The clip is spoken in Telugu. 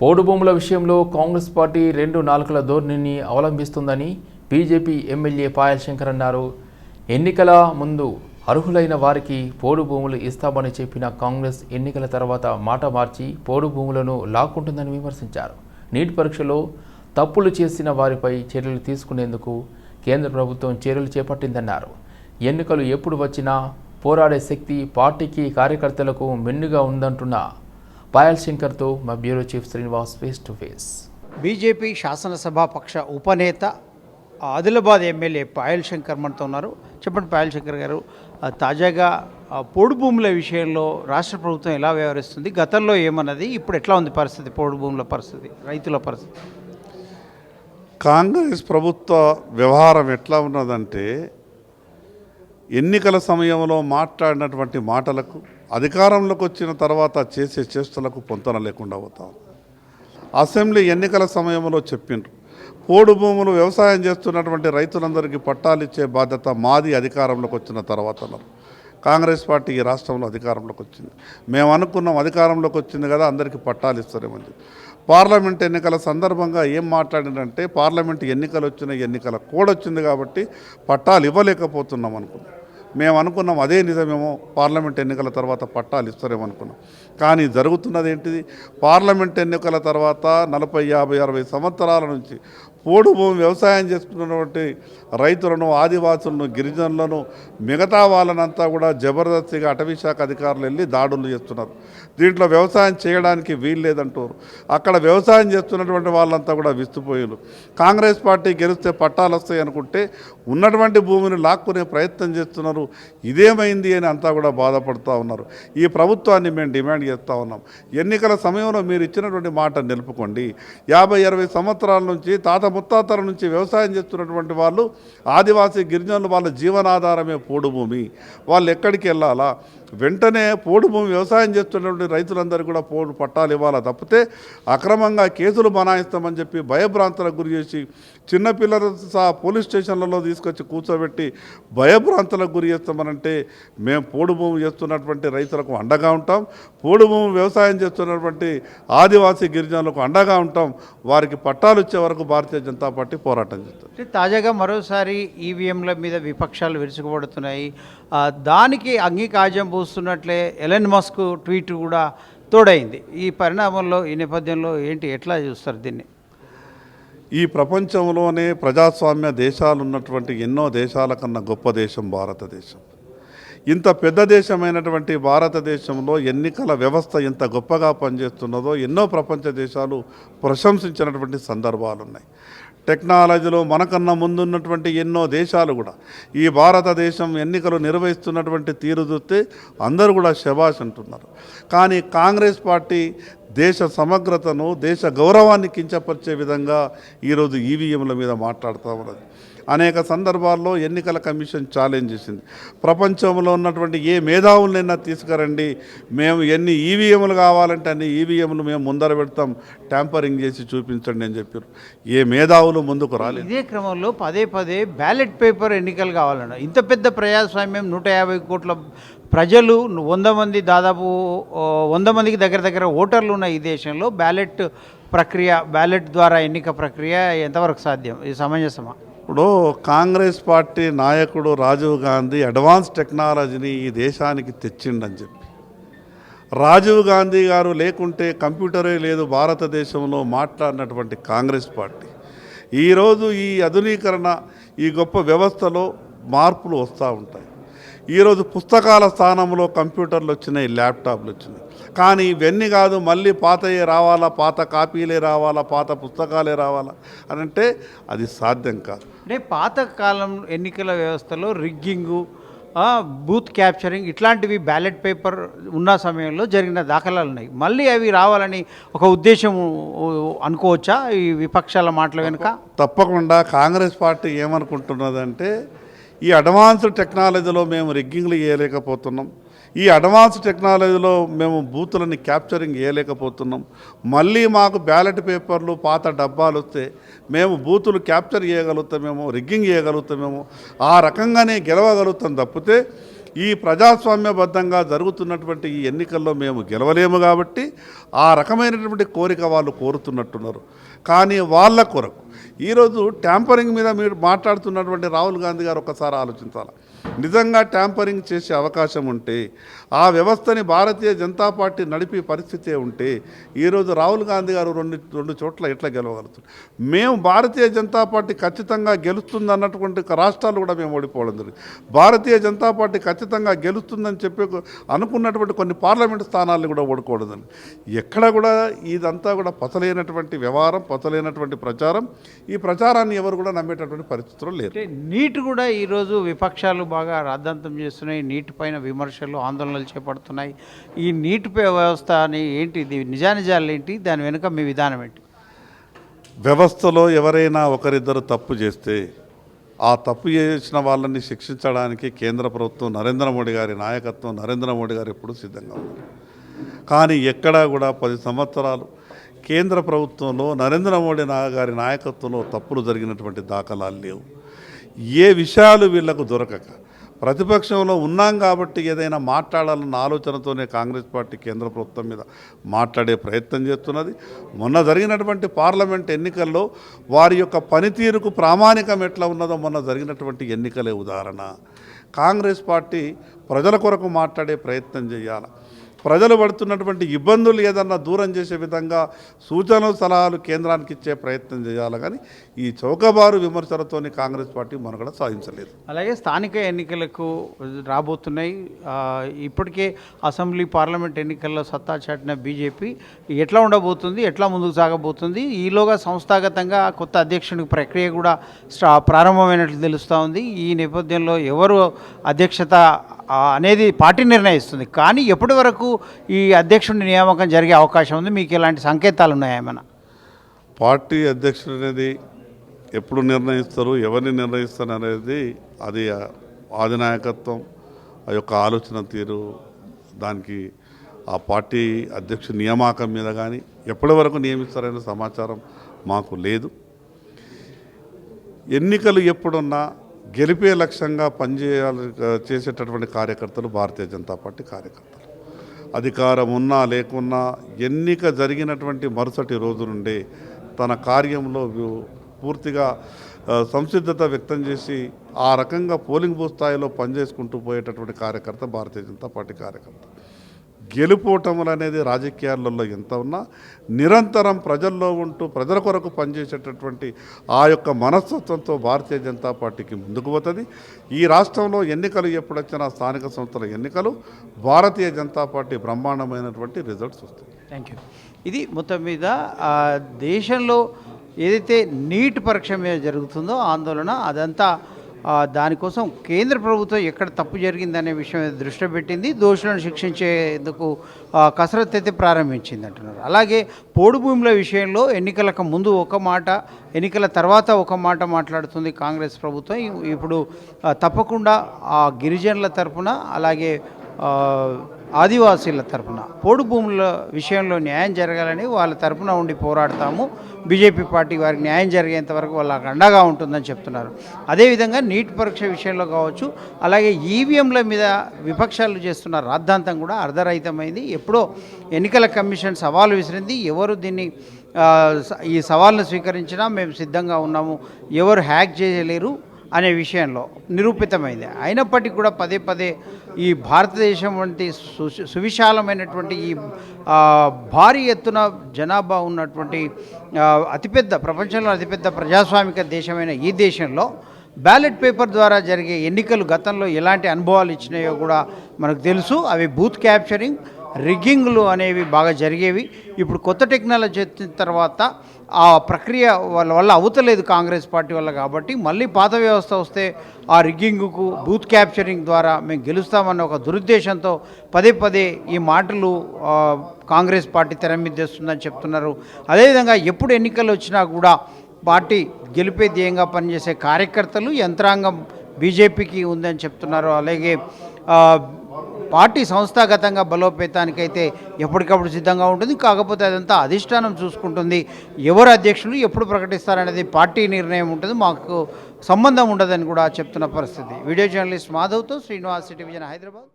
పోడు భూముల విషయంలో కాంగ్రెస్ పార్టీ రెండు నాలుకల ధోరణిని అవలంబిస్తుందని బీజేపీ ఎమ్మెల్యే పాయల్ శంకర్ అన్నారు. ఎన్నికల ముందు అర్హులైన వారికి పోడు భూములు ఇస్తామని చెప్పిన కాంగ్రెస్ ఎన్నికల తర్వాత మాట మార్చి పోడు భూములను లాక్కుంటుందని విమర్శించారు. నీట్ పరీక్షలో తప్పులు చేసిన వారిపై చర్యలు తీసుకునేందుకు కేంద్ర ప్రభుత్వం చర్యలు చేపట్టిందన్నారు. ఎన్నికలు ఎప్పుడు వచ్చినా పోరాడే శక్తి పార్టీకి కార్యకర్తలకు మెండుగా ఉందంటున్న పాయల్ శంకర్తో మా bureau chief Srinivas face to face BJP శాసనసభాపక్ష ఉపనేత ఆదిలాబాద్ ఎమ్మెల్యే పాయల్ శంకర్ మనతో ఉన్నారు. చెప్పండి పాయల్ శంకర్ గారు తాజాగా ఆ, పోడు భూముల విషయంలో రాష్ట్ర ప్రభుత్వం ఎలా వ్యవహరిస్తుంది? గతంలో ఏమన్నది? ఇప్పుడు ఎట్లా ఉంది పరిస్థితి? పోడు భూముల పరిస్థితి రైతుల పరిస్థితి? కాంగ్రెస్ ప్రభుత్వ వ్యవహారం ఎట్లా ఉన్నదంటే ఎన్నికల సమయంలో మాట్లాడినటువంటి మాటలకు అధికారంలోకి వచ్చిన తర్వాత చేసే చేష్టలకు పొంతన లేకుండా పోతాం అసెంబ్లీ ఎన్నికల సమయంలో చెప్పిండ్రు. పోడు భూములు వ్యవసాయం చేస్తున్నటువంటి రైతులందరికీ పట్టాలు ఇచ్చే బాధ్యత మాది అధికారంలోకి వచ్చిన తర్వాత కాంగ్రెస్ పార్టీ ఈ రాష్ట్రంలో అధికారంలోకి వచ్చింది. మేము అనుకున్నాం అధికారంలోకి వచ్చింది కదా అందరికీ పట్టాలు ఇస్తారేమని పార్లమెంట్ ఎన్నికల సందర్భంగా ఏం మాట్లాడినంటే పార్లమెంట్ ఎన్నికలు వచ్చిన ఎన్నికల కోడ్ వచ్చింది కాబట్టి పట్టాలు ఇవ్వలేకపోతున్నాం అనుకున్నాం. మేము అనుకున్నాం అదే నిజమేమో పార్లమెంట్ ఎన్నికల తర్వాత పట్టాలు ఇస్తారేమో అనుకున్నాం. కానీ జరుగుతున్నది ఏంటిది? పార్లమెంట్ ఎన్నికల తర్వాత నలభై యాభై అరవై సంవత్సరాల నుంచి పోడు భూమి వ్యవసాయం చేసుకున్నటువంటి రైతులను ఆదివాసులను గిరిజనులను మిగతా వాళ్ళనంతా కూడా జబర్దస్తిగా అటవీ శాఖ అధికారులు వెళ్ళి దాడులు చేస్తున్నారు. దీంట్లో వ్యవసాయం చేయడానికి వీలు లేదంటారు. అక్కడ వ్యవసాయం చేస్తున్నటువంటి వాళ్ళంతా కూడా విస్తుపోయారు కాంగ్రెస్ పార్టీ గెలిస్తే పట్టాలు వస్తాయి అనుకుంటే ఉన్నటువంటి భూమిని లాక్కునే ప్రయత్నం చేస్తున్నారు. ఇదేమైంది అని అంతా కూడా బాధపడుతూ ఉన్నారు. ఈ ప్రభుత్వాన్ని మేము డిమాండ్ చేస్తూ ఉన్నాం. ఎన్నికల సమయంలో మీరు ఇచ్చినటువంటి మాట నిలుపుకోండి. యాభై అరవై సంవత్సరాల నుంచి తాత ముత్తాతల నుంచి వ్యవసాయం చేస్తున్నటువంటి వాళ్ళు ఆదివాసీ గిరిజనులు వాళ్ళ జీవనాధారమే పోడుభూమి. వాళ్ళు ఎక్కడికి వెళ్ళాలా? వెంటనే పోడు భూమి వ్యవసాయం చేస్తున్నటువంటి రైతులందరూ కూడా పోడు పట్టాలు ఇవ్వాలా? తప్పితే అక్రమంగా కేసులు బనాయిస్తామని చెప్పి భయభ్రాంతులకు గురి చేసి చిన్నపిల్లల సహా పోలీస్ స్టేషన్లలో తీసుకొచ్చి కూర్చోబెట్టి భయభ్రాంతులకు గురి చేస్తామనంటే మేము పోడు భూమి చేస్తున్నటువంటి రైతులకు అండగా ఉంటాం. పోడు భూమి వ్యవసాయం చేస్తున్నటువంటి ఆదివాసీ గిరిజనులకు అండగా ఉంటాం. వారికి పట్టాలు ఇచ్చే వరకు భారతీయ జనతా పార్టీ పోరాటం చేస్తుంది. తాజాగా మరోసారి ఈవీఎంల మీద విపక్షాలు విరుచుకుపడుతున్నాయి. దానికి అంగీకార్యం పూస్తున్నట్లే ఎలెన్ మస్క్ ట్వీట్ కూడా తోడైంది. ఈ పరిణామంలో ఈ నేపథ్యంలో ఏంటి ఎట్లా చూస్తారు దీన్ని? ఈ ప్రపంచంలోనే ప్రజాస్వామ్య దేశాలు ఉన్నటువంటి ఎన్నో దేశాల కన్నా గొప్ప దేశం భారతదేశం. ఇంత పెద్ద దేశమైనటువంటి భారతదేశంలో ఎన్నికల వ్యవస్థ ఎంత గొప్పగా పనిచేస్తున్నదో ఎన్నో ప్రపంచ దేశాలు ప్రశంసించినటువంటి సందర్భాలు ఉన్నాయి టెక్నాలజీలో మనకన్నా ముందున్నటువంటి ఎన్నో దేశాలు కూడా ఈ భారతదేశం ఎన్నికలు నిర్వహిస్తున్నటువంటి తీరు చూస్తే అందరూ కూడా శబాష్ అంటున్నారు. కానీ కాంగ్రెస్ పార్టీ దేశ సమగ్రతను దేశ గౌరవాన్ని కించపరిచే విధంగా ఈరోజు ఈవీఎంల మీద మాట్లాడుతూ ఉన్నది. అనేక సందర్భాల్లో ఎన్నికల కమిషన్ ఛాలెంజ్ చేసింది. ప్రపంచంలో ఉన్నటువంటి ఏ మేధావులనైనా తీసుకురండి. మేము ఎన్ని ఈవీఎంలు కావాలంటే అన్ని ఈవీఎంలు మేము ముందర పెడతాం. ట్యాంపరింగ్ చేసి చూపించండి అని చెప్పారు. ఏ మేధావులు ముందుకు రాలేదు. ఇదే క్రమంలో పదే పదే బ్యాలెట్ పేపర్ ఎన్నికలు కావాలన్న ఇంత పెద్ద ప్రజాస్వామ్యం నూట యాభై కోట్ల ప్రజలు వంద మంది దాదాపు వంద మందికి దగ్గర దగ్గర ఓటర్లు ఉన్న ఈ దేశంలో బ్యాలెట్ ప్రక్రియ బ్యాలెట్ ద్వారా ఎన్నిక ప్రక్రియ ఎంతవరకు సాధ్యం? ఇది సమంజసమా? ఇప్పుడు కాంగ్రెస్ పార్టీ నాయకుడు రాజీవ్ గాంధీ అడ్వాన్స్ టెక్నాలజీని ఈ దేశానికి తెచ్చిండని చెప్పి. రాజీవ్ గాంధీ గారు లేకుంటే కంప్యూటరే లేదు భారతదేశంలో మాట్లాడినటువంటి కాంగ్రెస్ పార్టీ. ఈరోజు ఈ ఆధునీకరణ ఈ గొప్ప వ్యవస్థలో మార్పులు వస్తూ ఉంటాయి. ఈరోజు పుస్తకాల స్థానంలో కంప్యూటర్లు వచ్చినాయి ల్యాప్టాప్లు వచ్చినాయి. కానీ ఇవన్నీ కాదు మళ్ళీ పాతయే రావాలా పాత కాపీలే రావాలా పాత పుస్తకాలే రావాలా అని అంటే అది సాధ్యం కాదు. అంటే పాతకాలం ఎన్నికల వ్యవస్థలో రిగ్గింగు బూత్ క్యాప్చరింగ్ ఇట్లాంటివి బ్యాలెట్ పేపర్ ఉన్న సమయంలో జరిగిన దాఖలాలు ఉన్నాయి. మళ్ళీ అవి రావాలని ఒక ఉద్దేశం అనుకోవచ్చా? ఈ విపక్షాల మాటల వెనుక? తప్పకుండా కాంగ్రెస్ పార్టీ ఏమనుకుంటున్నదంటే ఈ అడ్వాన్స్డ్ టెక్నాలజీలో మేము రిగ్గింగ్లు చేయలేకపోతున్నాం ఈ అడ్వాన్స్ టెక్నాలజీలో మేము బూతులని క్యాప్చరింగ్ చేయలేకపోతున్నాం మళ్ళీ మాకు బ్యాలెట్ పేపర్లు పాత డబ్బాలు వస్తే మేము బూతులు క్యాప్చర్ చేయగలుగుతామేమో రిగ్గింగ్ చేయగలుగుతామేమో ఆ రకంగానే గెలవగలుగుతాం తప్పితే ఈ ప్రజాస్వామ్యబద్ధంగా జరుగుతున్నటువంటి ఈ ఎన్నికల్లో మేము గెలవలేము కాబట్టి ఆ రకమైనటువంటి కోరిక వాళ్ళు కోరుతున్నట్టున్నారు. కానీ వాళ్ళ కొరకు ఈరోజు ట్యాంపరింగ్ మీద మీరు మాట్లాడుతున్నటువంటి రాహుల్ గాంధీ గారు ఒకసారి ఆలోచించాలి? నిజంగా ట్యాంపరింగ్ చేసే అవకాశం ఉంటే ఆ వ్యవస్థని భారతీయ జనతా పార్టీ నడిపే పరిస్థితే ఉంటే ఈరోజు రాహుల్ గాంధీ గారు రెండు రెండు చోట్ల ఎట్లా గెలవగలుగుతారు? మేము భారతీయ జనతా పార్టీ ఖచ్చితంగా గెలుస్తుంది అన్నటువంటి రాష్ట్రాలు కూడా మేము ఓడిపోవడం జరిగింది. భారతీయ జనతా పార్టీ ఖచ్చితంగా గెలుస్తుందని చెప్పి అనుకున్నటువంటి కొన్ని పార్లమెంట్ స్థానాలను కూడా ఓడుకోవడం జరిగింది. ఎక్కడ కూడా ఇదంతా కూడా పతలేనటువంటి వ్యవహారం పతలేనటువంటి ప్రచారం. ఈ ప్రచారాన్ని ఎవరు కూడా నమ్మేటటువంటి పరిస్థితులు లేరు. నీటి నీట్ కూడా ఈరోజు విపక్షాలు బాగా రాద్ధాంతం చేస్తున్నాయి. నీటిపైన విమర్శలు ఆందోళనలు చేపడుతున్నాయి. ఈ నీటిపై వ్యవస్థ అని ఏంటి? ఇది నిజానిజాలు ఏంటి? దాని వెనుక మీ విధానం ఏంటి? వ్యవస్థలో ఎవరైనా ఒకరిద్దరు తప్పు చేస్తే ఆ తప్పు చేసిన వాళ్ళని శిక్షించడానికి కేంద్ర ప్రభుత్వం నరేంద్ర మోడీ గారి నాయకత్వం నరేంద్ర మోడీ గారు ఎప్పుడూ సిద్ధంగా ఉన్నారు. కానీ ఎక్కడా కూడా పది సంవత్సరాలు కేంద్ర ప్రభుత్వంలో నరేంద్ర మోడీ గారి నాయకత్వంలో తప్పులు జరిగినటువంటి దాఖలాలు లేవు. ఏ విషయాలు వీళ్ళకు దొరకక. ప్రతిపక్షంలో ఉన్నాం కాబట్టి ఏదైనా మాట్లాడాలన్న ఆలోచనతోనే కాంగ్రెస్ పార్టీ కేంద్ర ప్రభుత్వం మీద మాట్లాడే ప్రయత్నం చేస్తున్నది. మొన్న జరిగినటువంటి పార్లమెంట్ ఎన్నికల్లో వారి యొక్క పనితీరుకు ప్రామాణికం ఎట్లా ఉన్నదో మొన్న జరిగినటువంటి ఎన్నికలే ఉదాహరణ. కాంగ్రెస్ పార్టీ ప్రజల కొరకు మాట్లాడే ప్రయత్నం చేయాలి? ప్రజలు పడుతున్నటువంటి ఇబ్బందులు ఏదన్నా దూరం చేసే విధంగా సూచనలు సలహాలు కేంద్రానికి ఇచ్చే ప్రయత్నం చేయాలి. కానీ ఈ చౌకబారు విమర్శలతో కాంగ్రెస్ పార్టీ మనుగడ సాధించలేదు. అలాగే స్థానిక ఎన్నికలకు రాబోతున్నాయి. ఇప్పటికే అసెంబ్లీ పార్లమెంట్ ఎన్నికల్లో సత్తా చాటిన బీజేపీ ఎట్లా ఉండబోతుంది ఎట్లా ముందుకు సాగబోతుంది? ఈలోగా సంస్థాగతంగా కొత్త అధ్యక్షునికి ప్రక్రియ కూడా ప్రారంభమైనట్లు తెలుస్తూ ఉంది. ఈ నేపథ్యంలో ఎవరు అధ్యక్షత అనేది పార్టీ నిర్ణయిస్తుంది. కానీ ఎప్పటి వరకు ఈ అధ్యక్షుడి నియామకం జరిగే అవకాశం ఉంది? మీకు ఇలాంటి సంకేతాలు ఉన్నాయా ఏమైనా? పార్టీ అధ్యక్షుడు అనేది ఎప్పుడు నిర్ణయిస్తారు ఎవరిని నిర్ణయిస్తారు అనేది అది అధినాయకత్వం ఆ యొక్క ఆలోచన తీరు దానికి ఆ పార్టీ అధ్యక్షుడి నియామకం మీద కానీ ఎప్పటి వరకు నియమిస్తారనే సమాచారం మాకు లేదు. ఎన్నికలు ఎప్పుడున్నా గెలిపే లక్ష్యంగా పనిచేయాలి చేసేటటువంటి కార్యకర్తలు భారతీయ జనతా పార్టీ కార్యకర్తలు. అధికారం ఉన్నా లేకున్నా ఎన్నిక జరిగినటువంటి మరుసటి రోజు నుండే తన కార్యంలో పూర్తిగా సంసిద్ధత వ్యక్తం చేసి ఆ రకంగా పోలింగ్ బూత్ స్థాయిలో పనిచేసుకుంటూ పోయేటటువంటి కార్యకర్త భారతీయ జనతా పార్టీ కార్యకర్త. గెలుపోవటములు అనేది రాజకీయాలలో ఎంత ఉన్నా నిరంతరం ప్రజల్లో ఉంటూ ప్రజల కొరకు పనిచేసేటటువంటి ఆ యొక్క మనస్తత్వంతో భారతీయ జనతా పార్టీకి ముందుకు పోతుంది. ఈ రాష్ట్రంలో ఎన్నికలు ఎప్పుడొచ్చినా స్థానిక సంస్థల ఎన్నికలు భారతీయ జనతా పార్టీ బ్రహ్మాండమైనటువంటి రిజల్ట్స్ వస్తాయి. థ్యాంక్ యూ ఇది మొత్తం మీద దేశంలో ఏదైతే నీట్ పరీక్ష మీద జరుగుతుందో ఆందోళన అదంతా దానికోసం కేంద్ర ప్రభుత్వం ఎక్కడ తప్పు జరిగిందనే విషయం దృష్టి పెట్టింది. దోషులను శిక్షించేందుకు కసరత్తు అయితే ప్రారంభించింది అంటున్నారు. అలాగే పోడు భూముల విషయంలో ఎన్నికలకు ముందు ఒక మాట ఎన్నికల తర్వాత ఒక మాట మాట్లాడుతుంది కాంగ్రెస్ ప్రభుత్వం. ఇప్పుడు తప్పకుండా ఆ గిరిజనుల తరపున అలాగే ఆదివాసీల తరపున. పోడు భూముల విషయంలో న్యాయం జరగాలని వాళ్ళ తరఫున ఉండి పోరాడతాము. బీజేపీ పార్టీ వారికి న్యాయం జరిగేంత వరకు వాళ్ళకి అండగా ఉంటుందని చెప్తున్నారు. అదేవిధంగా నీట్ పరీక్ష విషయంలో కావచ్చు అలాగే ఈవీఎంల మీద విపక్షాలు చేస్తున్న రాద్ధాంతం కూడా అర్ధరహితమైంది. ఎప్పుడో ఎన్నికల కమిషన్ సవాలు విసిరింది. ఎవరు దీన్ని ఈ సవాల్ను స్వీకరించినా మేము సిద్ధంగా ఉన్నాము. ఎవరు హ్యాక్ చేయలేరు. అనే విషయంలో నిరూపితమైంది. అయినప్పటికీ కూడా పదే పదే ఈ భారతదేశం వంటి సు- సువిశాలమైనటువంటి ఈ భారీ ఎత్తున జనాభా ఉన్నటువంటి అతిపెద్ద ప్రపంచంలో అతిపెద్ద ప్రజాస్వామిక దేశమైన ఈ దేశంలో బ్యాలెట్ పేపర్ ద్వారా జరిగే ఎన్నికలు గతంలో ఎలాంటి అనుభవాలు ఇచ్చినాయో కూడా మనకు తెలుసు. అవి బూత్ క్యాప్చరింగ్ రిగ్గింగ్లు అనేవి బాగా జరిగేవి. ఇప్పుడు కొత్త టెక్నాలజీ వచ్చిన తర్వాత ఆ ప్రక్రియ వాళ్ళ వల్ల అవుతలేదు కాంగ్రెస్ పార్టీ వల్ల కాబట్టి మళ్ళీ పాత వ్యవస్థ వస్తే ఆ రిగ్గింగ్కు బూత్ క్యాప్చరింగ్ ద్వారా మేము గెలుస్తామన్న ఒక దురుద్దేశంతో పదే పదే ఈ మాటలు కాంగ్రెస్ పార్టీ తెర మీద చెప్తున్నారు. అదేవిధంగా ఎప్పుడు ఎన్నికలు వచ్చినా కూడా పార్టీ గెలిపే ధ్యేయంగా పనిచేసే కార్యకర్తలు యంత్రాంగం బీజేపీకి ఉందని చెప్తున్నారు. అలాగే పార్టీ సంస్థాగతంగా బలోపేతానికైతే ఎప్పటికప్పుడు సిద్ధంగా ఉంటుంది. కాకపోతే అదంతా అధిష్టానం చూసుకుంటుంది. ఎవరు అధ్యక్షులు ఎప్పుడు ప్రకటిస్తారనేది పార్టీ నిర్ణయం ఉంటుంది. మాకు సంబంధం ఉండదని కూడా చెప్తున్న పరిస్థితి. వీడియో జర్నలిస్ట్ మాధవ్తో శ్రీనివాస్ టెలివిజన్ హైదరాబాద్.